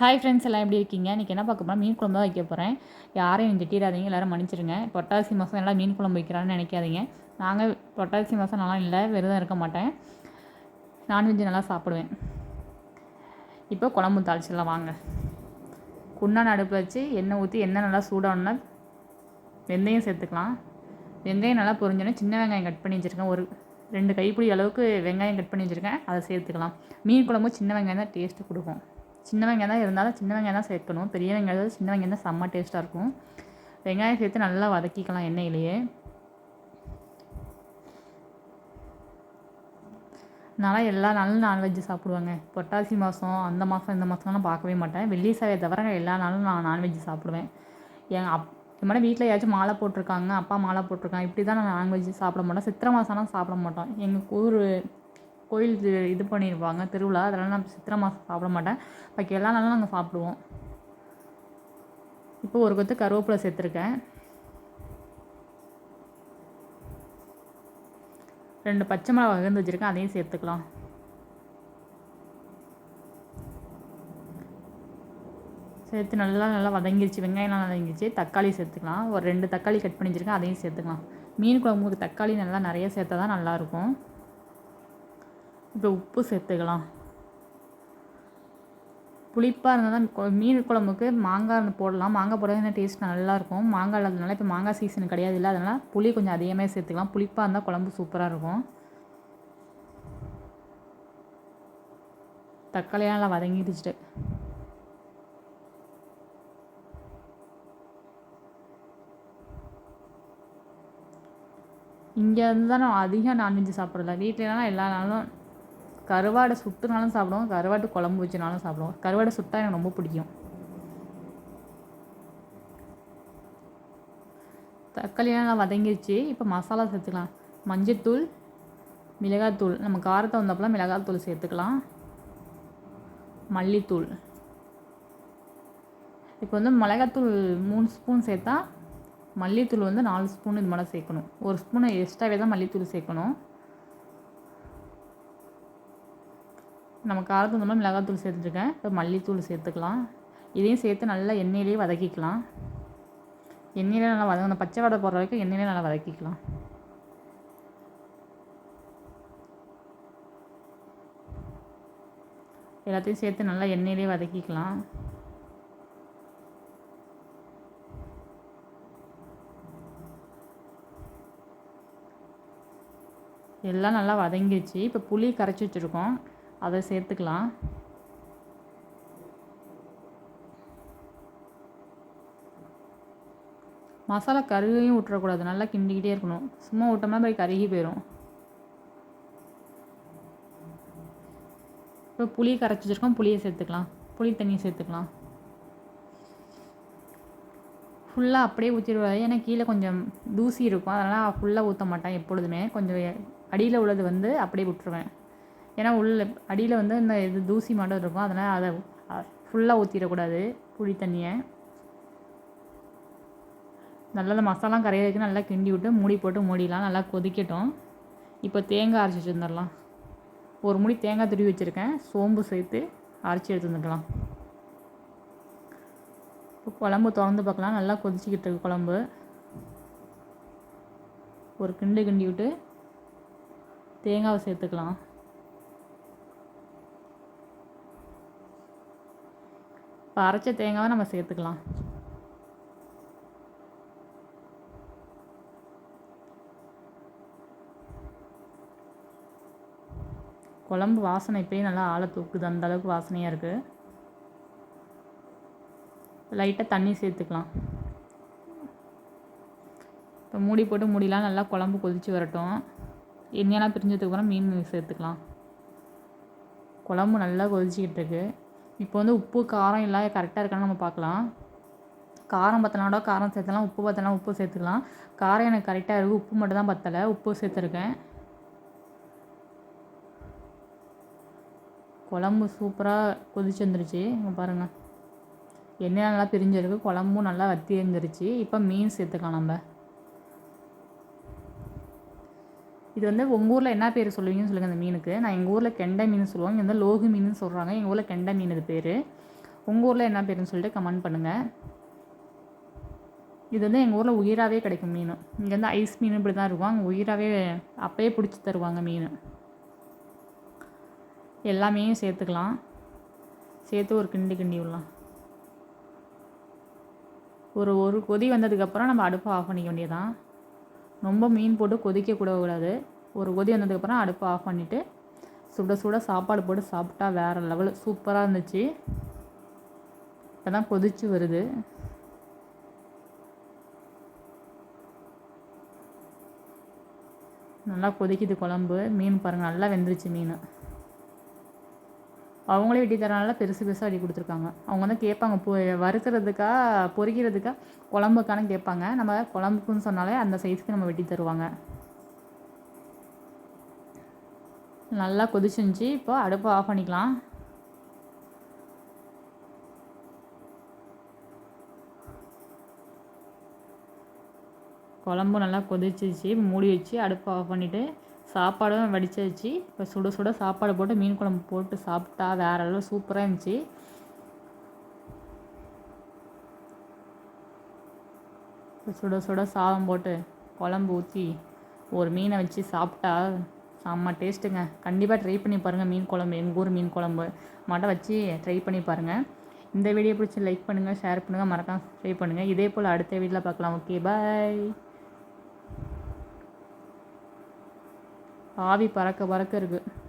Hi friends எல்லாம் எப்படி இருக்கீங்க? இன்றைக்கி என்ன பார்க்க போகிறோம் மீன் குழம்பு தான் வைக்க போகிறேன் யாரையும் திட்டிடாதீங்க எல்லோரும் மன்னிச்சிருங்க. பொட்டாசி மாதம் எல்லாம் மீன் குழம்பு வைக்கிறான்னு நினைக்காதீங்க. நாங்கள் பொட்டாசி மாதம் நல்லா இல்லை விரதம் இருக்க மாட்டேன். நான்வெஜ் நல்லா சாப்பிடுவேன். இப்போ குழம்பு தாளிச்சிடலாம் வாங்க. குண்டான அடுப்பு வச்சு எண்ணெய் ஊற்றி எண்ணெய் நல்லா சூடாகணுன்னா வெந்தயம் சேர்த்துக்கலாம். வெந்தயம் நல்லா பொரிஞ்சோன்னே சின்ன வெங்காயம் கட் பண்ணி வச்சுருக்கேன். ஒரு ரெண்டு கைப்பிடி அளவுக்கு வெங்காயம் கட் பண்ணி வச்சுருக்கேன். அதை சேர்த்துக்கலாம். மீன் குழம்பு சின்ன வெங்காயம் தான் டேஸ்ட்டு கொடுக்கும். சின்ன வெங்காயம் தான் இருந்தாலும் சின்ன வெங்காயம் தான் சேர்க்கணும். பெரிய வெங்காயம் சின்ன வெங்காயம் தான் செம்ம டேஸ்ட்டாக இருக்கும். வெங்காயம் சேர்த்து நல்லா வதக்கிக்கலாம் எண்ணெயிலேயே. நல்லா எல்லா நாளும் நான்வெஜ் சாப்பிடுவேங்க. பொட்டாசி மாதம் அந்த மாதம் இந்த மாதம்லாம் பார்க்கவே மாட்டேன். வெள்ளி சாயை தவிர எல்லா நாளும் நான் நான்வெஜ் சாப்பிடுவேன். என் அப் இது மாதிரி வீட்டில் ஏதாச்சும் மாலை போட்டிருக்காங்க அப்பா மாலை போட்டிருக்காங்க இப்படி தான் நான் நான்வெஜ் சாப்பிட மாட்டேன் சித்திரை மாதம்லாம் சாப்பிட மாட்டோம். எங்கள் ஊர் கோயில் இது பண்ணியிருப்பாங்க திருவிழா. அதெல்லாம் நான் சித்திரை மாதம் சாப்பிட மாட்டேன். பாக்கி எல்லா நாளும் நாங்கள் சாப்பிடுவோம். இப்போ ஒரு கொத்து கருவேப்பிலை சேர்த்துருக்கேன். ரெண்டு பச்சை மிளகா வகர்ந்து வச்சுருக்கேன். அதையும் சேர்த்துக்கலாம். சேர்த்து நல்லா நல்லா வதங்கிருச்சு. வெங்காயம் நல்லா வதங்கிருச்சு. தக்காளி சேர்த்துக்கலாம். ஒரு ரெண்டு தக்காளி கட் பண்ணி வச்சுருக்கேன். அதையும் சேர்த்துக்கலாம். மீன் குழம்புக்கு தக்காளி நல்லா நிறைய சேர்த்தா தான் நல்லாயிருக்கும் இப்போ உப்பு சேர்த்துக்கலாம். புளிப்பாக இருந்தால் தான் மீன் குழம்புக்கு மாங்காய் போடலாம். மாங்காய் போடுறது டேஸ்ட் நல்லாயிருக்கும். மாங்காய் இல்லாததுனால இப்போ மாங்காய் சீசன் கிடையாது. இல்லை அதனால் புளி கொஞ்சம் அதிகமாக சேர்த்துக்கலாம். புளிப்பாக இருந்தால் குழம்பு சூப்பராக இருக்கும். தக்காளியாக நல்லா வதங்கிடுச்சிட்டு. இங்கே இருந்து தான் நான் அதிகம் நான்வெஜ் சாப்பிட்றதில்ல. வீட்டிலலாம் எல்லா நாளும் கருவாடை சுட்டுனாலும் சாப்பிடுவோம் கருவாட்டு குழம்பு வச்சுனாலும் சாப்பிடுவோம். கருவாடை சுட்டால் எனக்கு ரொம்ப பிடிக்கும். தக்காளியெலாம் நல்லா வதங்கிடுச்சு இப்போ மசாலா சேர்த்துக்கலாம். மஞ்சத்தூள் மிளகாத்தூள் நம்ம காரத்தை வந்தப்பெல்லாம் மிளகாத்தூள் சேர்த்துக்கலாம். மல்லித்தூள். இப்போ வந்து மிளகாத்தூள் மூணு ஸ்பூன் சேர்த்தா மல்லித்தூள் வந்து நாலு ஸ்பூன் இது மாதிரி சேர்க்கணும். ஒரு ஸ்பூன் எக்ஸ்ட்ராவே தான் மல்லித்தூள் சேர்க்கணும். நம்ம காரத்துக்கு தகுந்த மிளகாத்தூள் சேர்த்துருக்கேன் இப்போ மல்லித்தூள் சேர்த்துக்கலாம். இதையும் சேர்த்து நல்லா எண்ணெயிலேயே வதக்கிக்கலாம். எண்ணெயிலே நல்லா வதங்க அந்த பச்சை வடை போடுற வரைக்கும் எண்ணெயிலே நல்லா வதக்கிக்கலாம். எல்லாத்தையும் சேர்த்து நல்லா எண்ணெயிலே வதக்கிக்கலாம். எல்லாம் நல்லா வதங்கிடுச்சு இப்போ புளி கரைச்சி வச்சுருக்கோம். அதை சேர்த்துக்கலாம். மசாலா கருகையும் விட்டுறக்கூடாது நல்லா கிண்டிக்கிட்டே இருக்கணும். சும்மா விட்டோம்னா போய் கருகி போயிடும் இப்போ புளி கரைச்சி வச்சுருக்கோம். புளியை சேர்த்துக்கலாம். புளி தண்ணியை சேர்த்துக்கலாம். ஃபுல்லாக அப்படியே ஊற்றிடுவாரு ஏன்னா கீழே கொஞ்சம் தூசி இருக்கும். அதனால் ஃபுல்லாக ஊற்ற மாட்டேன் எப்பொழுதுமே. கொஞ்சம் அடியில் உள்ளது வந்து அப்படியே விட்டுருவேன். ஏன்னா உள்ள அடியில் வந்து இந்த இது தூசி மட்டும் இருக்கும். அதனால் அதை ஃபுல்லாக ஊற்றிடக்கூடாது புளி தண்ணியை. நல்லா அந்த மசாலா கரைய வைக்க நல்லா கிண்டி விட்டு மூடி போட்டு மூடிடலாம். நல்லா கொதிக்கட்டும். இப்போ தேங்காய் அரைச்சி வச்சுருந்துடலாம். ஒரு முடி தேங்காய் துருவி வச்சுருக்கேன். சோம்பு சேர்த்து அரைச்சி எடுத்து வந்துக்கலாம். இப்போ குழம்பு திறந்து பார்க்கலாம். நல்லா கொதிச்சிக்கிட்டு இருக்கு குழம்பு. ஒரு கிண்டு கிண்டி விட்டு தேங்காவை சேர்த்துக்கலாம். இப்போ அரைச்ச தேங்காவை நம்ம சேர்த்துக்கலாம். குழம்பு வாசனை இப்போயே நல்லா ஆழ தூக்குது. அந்த அளவுக்கு வாசனையாக இருக்குது லைட்டாக தண்ணி சேர்த்துக்கலாம். இப்போ மூடி போட்டு மூடிலாம் நல்லா குழம்பு கொதித்து வரட்டும். எண்ணெயெல்லாம் பிரிஞ்சதுக்கப்புறம் மீன் சேர்த்துக்கலாம். குழம்பு நல்லா கொதிச்சிக்கிட்டு இருக்குது இப்போ வந்து உப்பு காரம் எல்லாம் கரெக்டாக இருக்கான்னு நம்ம பார்க்கலாம். காரம் பத்தனாடோ காரம் சேர்த்தலாம் உப்பு பத்தலாம் உப்பு சேர்த்துக்கலாம். காரம் எனக்கு கரெக்டாக இருக்குது உப்பு மட்டும் தான் பத்தலை. உப்பு சேர்த்துருக்கேன். குழம்பு சூப்பராக கொதிச்சு வந்துருச்சு. இங்கே பாருங்கள் எண்ணெய் நல்லா பிரிஞ்சிருக்கு குழம்பும் நல்லா வத்தி இருந்துருச்சு. இப்போ மீன் சேர்த்துக்கலாம் நம்ம. இது வந்து உங்கள் ஊரில் என்ன பேர் சொல்லுவீங்கன்னு சொல்லுங்கள் அந்த மீனுக்கு. நான் எங்கள் ஊரில் கெண்டை மீன் சொல்லுவாங்க. இங்கே வந்து லோகு மீன் சொல்கிறாங்க எங்கள் ஊரில் கெண்டை மீன் இது பேர். உங்கள் ஊரில் என்ன பேருன்னு சொல்லிட்டு கமெண்ட் பண்ணுங்கள் இது வந்து எங்கள் ஊரில் உயிராகவே கிடைக்கும் மீன். இங்கே வந்து ஐஸ் மீன் இப்படி தான் இருக்கும். அங்கே உயிராகவே அப்போயே பிடிச்சி தருவாங்க மீன். எல்லாமே சேர்த்துக்கலாம். சேர்த்து ஒரு கிண்டி கிண்டி விடலாம். ஒரு ஒரு கொதி வந்ததுக்கப்புறம் நம்ம அடுப்பை ஆஃப் பண்ணிக்க வேண்டியதான் ரொம்ப மீன் போட்டு கொதிக்க கூடாது ஒரு கொதி வந்ததுக்கப்புறம் அடுப்பை ஆஃப் பண்ணிவிட்டு சுட சுட சாப்பாடு போட்டு சாப்பிட்டா வேறு லெவல் சூப்பராக இருந்துச்சு. இப்போ தான் கொதிச்சு வருது. நல்லா கொதிக்குது குழம்பு. மீன் பாருங்கள் நல்லா வெந்துருச்சு மீன். அவங்களே வெட்டி தரனால பெருசு பெருசாக வெட்டி கொடுத்துருக்காங்க. அவங்க வந்து கேட்பாங்க பொ வறுக்கிறதுக்கா பொரிக்கிறதுக்கா குழம்புக்கான கேட்பாங்க. நம்ம குழம்புக்குன்னு சொன்னாலே அந்த சைஸ்க்கு நம்ம வெட்டி தருவாங்க. நல்லா கொதிச்சுருந்துச்சி. இப்போ அடுப்பை ஆஃப் பண்ணிக்கலாம். குழம்பு நல்லா கொதிச்சிச்சு மூடி வச்சு அடுப்பை ஆஃப் பண்ணிவிட்டு சாப்பாடும் வடிச்சாச்சு. இப்போ சுட சுட சாப்பாடு போட்டு மீன் குழம்பு போட்டு சாப்பிட்டா வேறு அளவு சூப்பராக இருந்துச்சு. இப்போ சுட சுட சாதம் போட்டு குழம்பு ஊற்றி ஒரு மீனை வச்சு சாப்பிட்டா செம்ம டேஸ்ட்டுங்க. கண்டிப்பாக ட்ரை பண்ணி பாருங்கள் மீன் குழம்பு. எங்கள் ஊர் மீன் குழம்பு. மட்டும் வச்சு ட்ரை பண்ணி பாருங்கள் இந்த வீடியோ பிடிச்சி லைக் பண்ணுங்கள் ஷேர் பண்ணுங்கள் மறக்காம ட்ரை பண்ணுங்கள் இதே போல் அடுத்த வீடியோவில் பார்க்கலாம். ஓகே பாய் ஆவி பறக்க பறக்க இருக்குது